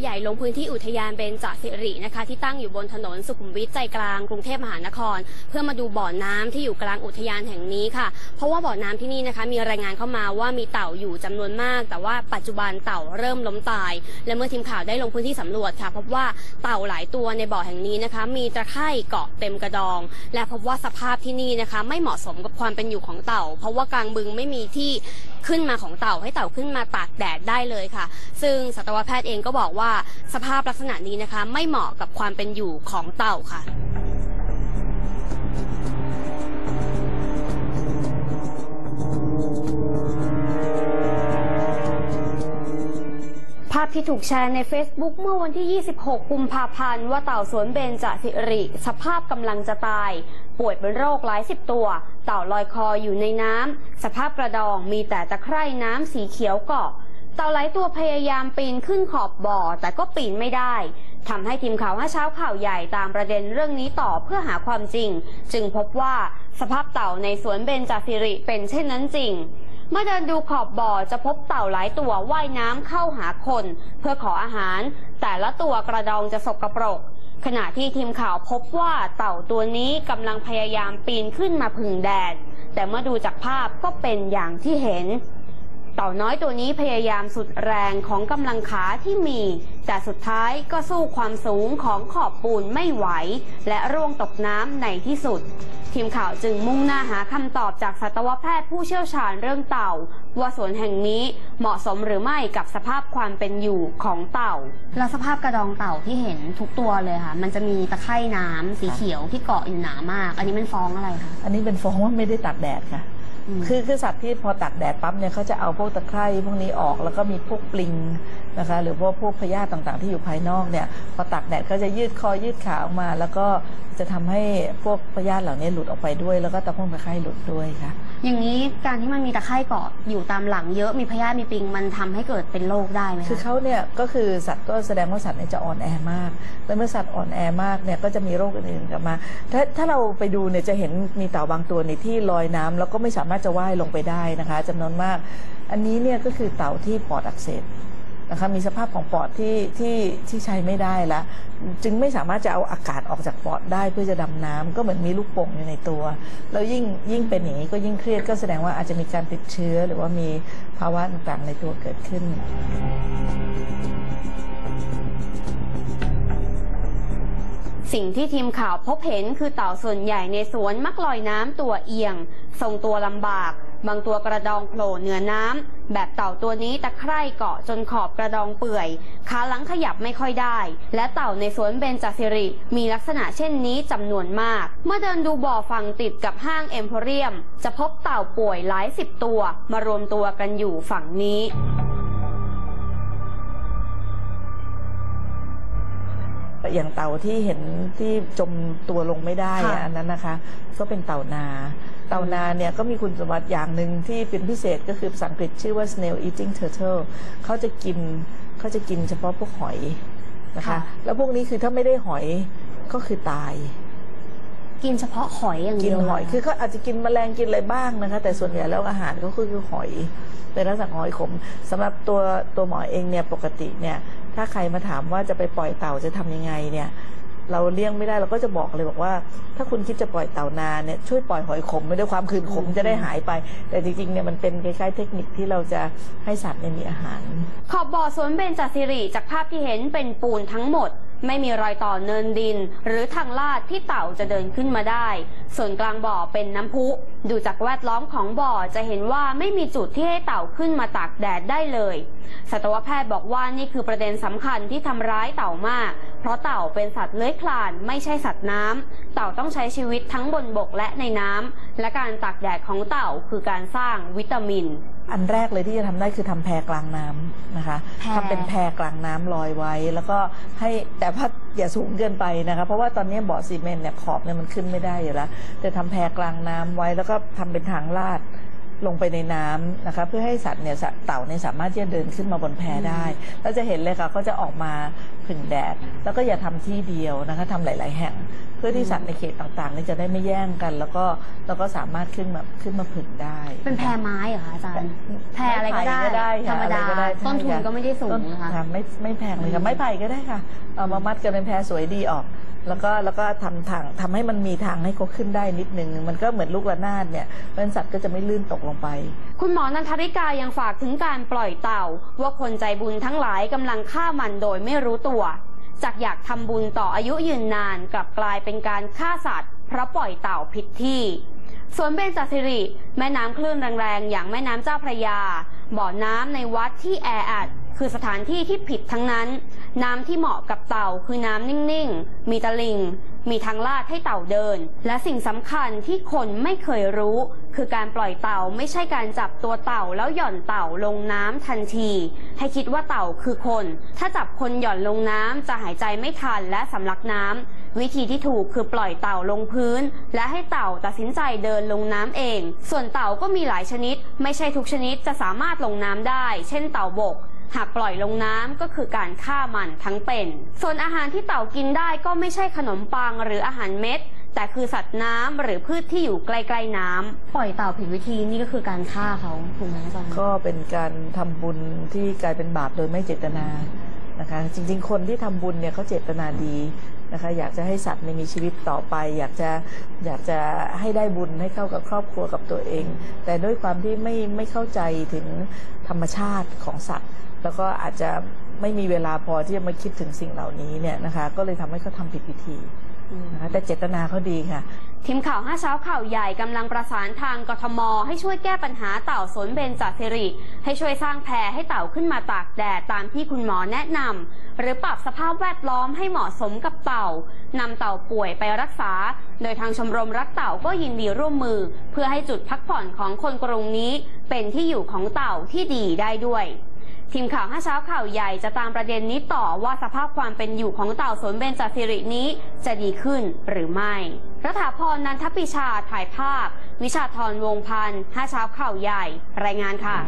ใหญ่ลงพื้นที่อุทยานเบญจสิรินะคะที่ตั้งอยู่บนถนนสุขุมวิทใจกลางกรุงเทพมหานคร เพื่อมาดูบ่อน้ำที่อยู่กลางอุทยานแห่งนี้ค่ะ เพราะว่าบ่อน้ำที่นี่นะคะ มีรายงานเข้ามาว่ามีเต่าอยู่จำนวนมาก แต่ว่าปัจจุบันเต่าเริ่มล้มตาย และเมื่อทีมข่าวได้ลงพื้นที่สำรวจค่ะ พบว่าเต่าหลายตัวในบ่อแห่งนี้นะคะ มีตะไคร่เกาะเต็มกระดอง และพบว่าสภาพที่นี่นะคะ ไม่เหมาะสมกับความเป็นอยู่ของเต่า เพราะว่ากลางบึงไม่มีที่ขึ้นมาของเต่าให้เต่าขึ้นมาตากแดดได้เลยค่ะ ซึ่งสัตวแพทย์เองก็บอกว่าสภาพลักษณะนี้นะคะ ไม่เหมาะกับความเป็นอยู่ของเต่าค่ะภาพที่ถูกแชร์ใน Facebook เมื่อวันที่ 26 กุมภาพันธ์ ว่าเต่าสวนเบญจสิริ สภาพกำลังจะตาย ป่วยเป็นโรคหลายสิบตัว เต่าลอยคออยู่ในน้ำ สภาพกระดองมีแต่ตะไคร่น้ำสีเขียวเกาะ เต่าหลายตัวพยายามปีนขึ้นขอบบ่อแต่ก็ปีนไม่ได้ทำให้ทีมข่าวห้าเช้าข่าวใหญ่ตามประเด็นเรื่องนี้ต่อเพื่อหาความจริง จึงพบว่าสภาพเต่าในสวนเบญจสิริเป็นเช่นนั้นจริง เมื่อเดินดูขอบบ่อจะพบเต่าหลายตัวว่ายน้ำเข้าหาคน เพื่อขออาหาร แต่ละตัวกระดองจะสกรปรก ขณะที่ทีมข่าวพบว่าเต่าตัวนี้กำลังพยายามปีนขึ้นมาพึ่งแดด แต่เมื่อดูจากภาพก็เป็นอย่างที่เห็น เต่าน้อยตัวนี้พยายามสุดแรงของกำลังขาที่มี แต่สุดท้ายก็สู้ความสูงของขอบปูนไม่ไหว และร่วงตกน้ำในที่สุด ทีมข่าวจึงมุ่งหน้าหาคำตอบจากสัตวแพทย์ผู้เชี่ยวชาญเรื่องเต่า ว่าสวนแห่งนี้เหมาะสมหรือไม่กับสภาพความเป็นอยู่ของเต่า แล้วสภาพกระดองเต่าที่เห็นทุกตัวเลยค่ะ มันจะมีตะไคร่น้ำสีเขียวที่เกาะอยู่หนามาก อันนี้มันฟ้องอะไรคะ อันนี้เป็นฟ้องว่าไม่ได้ตากแดดค่ะอืม คือคือสัตว์ที่พอตากแดดปั๊บเนี่ยเขาจะเอาพวกตะไคร่พวกนี้ออกแล้วก็มีพวกปลิงนะคะ หรือว่าพวกพยาธิต่างๆ ที่อยู่ภายนอกเนี่ยพอตากแดดก็จะยืดคอยืดขาออกมา แล้วก็จะทำให้พวกพยาธิเหล่านี้หลุดออกไปด้วย แล้วก็ตะพงตะไคร่หลุดด้วยค่ะ อย่างนี้การที่มันมีตะไคร่เกาะอยู่ตามหลังเยอะมีพยาธิมีปิงมันทำให้เกิดเป็นโรคได้ไหมคือคะเขาเนี่ยก็คือสัตว์ก็แสดงว่าสัตว์เนี่ยจะอ่อนแอมากแล้วเมื่อสัตว์อ่อนแอมากเนี่ยก็จะมีโรคอื่นๆกลับมา ถ้าถ้าเราไปดูเนี่ยจะเห็นมีเต่าบางตัวในที่ลอยน้ำแล้วก็ไม่สามารถจะว่ายลงไปได้นะคะจำนวนมาก อันนี้เนี่ยก็คือเต่าที่ปอดอักเสบนะคะมีสภาพของปอดที่ที่ที่ใช้ไม่ได้ละจึงไม่สามารถจะเอาอากาศออกจากปอดได้เพื่อจะดำน้ำก็เหมือนมีลูกโป่งอยู่ในตัว แล้วยิ่งยิ่งเป็นอย่างนี้ก็ยิ่งเครียดก็แสดงว่าอาจจะมีการติดเชื้อหรือว่ามีภาวะต่างๆในตัวเกิดขึ้น สิ่งที่ทีมข่าวพบเห็นคือเต่าส่วนใหญ่ในสวนมักลอยน้ำตัวเอียง ทรงตัวลำบาก บางตัวกระดองโผล่เหนือน้ำ แบบเต่าตัวนี้ตะไคร่เกาะจนขอบกระดองเปื่อย ขาหลังขยับไม่ค่อยได้ และเต่าในสวนเบญจสิริ มีลักษณะเช่นนี้จำนวนมาก เมื่อเดินดูบ่อฝั่งติดกับห้างเอ็มโพเรียม จะพบเต่าป่วยหลายสิบตัว มารวมตัวกันอยู่ฝั่งนี้ อย่างเต่าที่เห็นที่จมตัวลงไม่ได้ค่ะอะอันนั้นนะคะ ก็เป็นเต่านา เต่านาเนี่ยก็มีคุณสมบัติอย่างหนึ่งที่เป็นพิเศษก็คือภาษาอังกฤษชื่อว่า snail eating turtle เขาจะกินเขาจะกินเฉพาะพวกหอยนะคะแล้วพวกนี้คือถ้าไม่ได้หอยก็คือตาย กินเฉพาะหอยอย่างกิเดีนยวหอยเหรคือเขาอาจจะกินแมลงกินอะไรบ้างนะคะ แต่ส่วนใหญ่แล้วอาหารก็คือคือหอยเป็นลักษณะของหอยขมสำหรับตัวตัวหมอเองเนี่ยปกติเนี่ย ถ้าใครมาถามว่าจะไปปล่อยเต่าจะทำยังไงเนี่ยเราเลี้ยงไม่ได้เราก็จะบอกเลยบอกว่า ถ้าคุณคิดจะปล่อยเต่านาเนี่ยช่วยปล่อยหอยขมไปด้วยความคืนขมจะได้หายไป แต่จริงๆเนี่ยมันเป็นคล้ายๆเทคนิคที่เราจะให้สัตว์เนี่ยมีอาหาร ขอบบ่อสวนเบญจสิริจากภาพที่เห็นเป็นปูนทั้งหมด ไม่มีรอยต่อเนินดิน หรือทางลาดที่เต่าจะเดินขึ้นมาได้ ส่วนกลางบ่อเป็นน้ำพุ ดูจากแวดล้อมของบ่อจะเห็นว่าไม่มีจุดที่ให้เต่าขึ้นมาตากแดดได้เลย สัตวแพทย์บอกว่านี่คือประเด็นสำคัญที่ทำร้ายเต่ามาก เพราะเต่าเป็นสัตว์เลื้อยคลานไม่ใช่สัตว์น้ำเต่าต้องใช้ชีวิตทั้งบนบกและในน้ำและการตากแดดของเต่าคือการสร้างวิตามิน อันแรกเลยที่จะทำได้คือทำแพกลางน้ำนะคะแพทำเป็นแพกลางน้ำลอยไว้ แล้วก็ให้แต่ว่าอย่าสูงเกินไปนะคะเพราะว่าตอนนี้บ่อซีเมนต์เนี่ยขอบเนี่ยมันขึ้นไม่ได้อยู่แล้วแต่ทำแพกลางน้ำไว้แล้วก็ทำเป็นทางลาด ลงไปในน้ำนะคะเพื่อให้สัตว์เนี่ยสัตว์เต่าเนี่ยสามารถที่จะเดินขึ้นมาบนแพได้แล้วจะเห็นเลยค่ะเขาจะออกมา ผึ่งแดด แล้วก็อย่าทำที่เดียวนะคะทำหลาย ๆ แห่ง เพื่อที่สัตว์ในเขตต่างๆนี่จะได้ไม่แย่งกัน แล้วก็แล้วก็สามารถขึ้นมาขึ้นมาผึ่งได้ เป็นแพรไม้เหรอคะอาจารย์แพรอะไรก็ได้ไม้ไผ่ธรรมดาอะไก็ต้นทุนใช่ก็ไม่ได้สูงต้นนะคะค่ะไม่ไม่แพงเลยค่ะไม้ไผ่ก็ได้ค่ะเอามามัดกันเป็นแพรสวยดีออกแล้วก็แล้วก็ทำทางทำให้มันมีทางให้เขาขึ้นได้นิดนึงมันก็เหมือนลูกระนาดเนี่ยเพราะฉะนั้นสัตว์ก็จะไม่ลื่นตกลงไป คุณหมอนันทริกายังฝากถึงการปล่อยเต่า ว่าคนใจบุญทั้งหลายกำลังฆ่ามันโดยไม่รู้ตัว จากอยากทำบุญต่ออายุยืนนานกลับกลายเป็นการฆ่าสัตว์เพราะปล่อยเต่าผิดที่สวนเบญจสิริ แม่น้ำคลื่นแรงๆ อย่างแม่น้ำเจ้าพระยา บ่อน้ำในวัดที่แออัดคือสถานที่ที่ผิดทั้งนั้น น้ำที่เหมาะกับเต่าคือน้ำนิ่งๆ มีตะลิง มีทางลาดให้เต่าเดิน และสิ่งสำคัญที่คนไม่เคยรู้ คือการปล่อยเต่าไม่ใช่การจับตัวเต่าแล้วหย่อนเต่าลงน้ำทันที ให้คิดว่าเต่าคือคน ถ้าจับคนหย่อนลงน้ำจะหายใจไม่ทันและสำลักน้ำวิธีที่ถูกคือปล่อยเต่าลงพื้น และให้เต่าตัดสินใจเดินลงน้ำเอง ส่วนเต่าก็มีหลายชนิด ไม่ใช่ทุกชนิดจะสามารถลงน้ำได้ เช่น เต่าบกหากปล่อยลงน้ำก็คือการฆ่ามันทั้งเป็น ส่วนอาหารที่เต่ากินได้ก็ไม่ใช่ขนมปังหรืออาหารเม็ด แต่คือสัตว์น้ำหรือพืชที่อยู่ใกล้ๆน้ำ ปล่อยเต่าผิดวิธีนี่ก็คือการฆ่าเขาถูกไหมอาจารย์ ก็เป็นการทำบุญที่กลายเป็นบาปโดยไม่เจตนานะคะ จริงๆ คนที่ทำบุญเนี่ยเขาเจตนาดีนะคะ อยากจะให้สัตว์เนี่ยมีชีวิตต่อไป อยากจะอยากจะให้ได้บุญให้เข้ากับครอบครัวกับตัวเอง แต่ด้วยความที่ไม่ไม่เข้าใจถึงธรรมชาติของสัตว์ แล้วก็อาจจะไม่มีเวลาพอที่จะมาคิดถึงสิ่งเหล่านี้เนี่ยนะคะ ก็เลยทำให้เขาทำผิดวิธี นะคะแต่เจตนาเขาดีค่ะ ทีมข่าวห้าเช้าข่าวใหญ่กำลังประสานทางกทม ให้ช่วยแก้ปัญหาเต่าสวนเบญจสิริ ให้ช่วยสร้างแพรให้เต่าขึ้นมาตากแดดตามที่คุณหมอแนะนำหรือปรับสภาพแวดล้อมให้เหมาะสมกับเต่านำเต่าป่วยไปรักษา โดยทางชมรมรักเต่าก็ยินดีร่วมมือ เพื่อให้จุดพักผ่อนของคนกรุงนี้ เป็นที่อยู่ของเต่าที่ดีได้ด้วย ทีมข่าวห้าเช้าข่าวใหญ่จะตามประเด็นนี้ต่อว่าสภาพความเป็นอยู่ของเต่าสวนเบญจสิรินี้จะดีขึ้นหรือไม่ รัฐาพรนันทปิชาถ่ายภาพ วิชาธรวงพันธ์ห้าเช้าข่าวใหญ่ รายงานค่ะ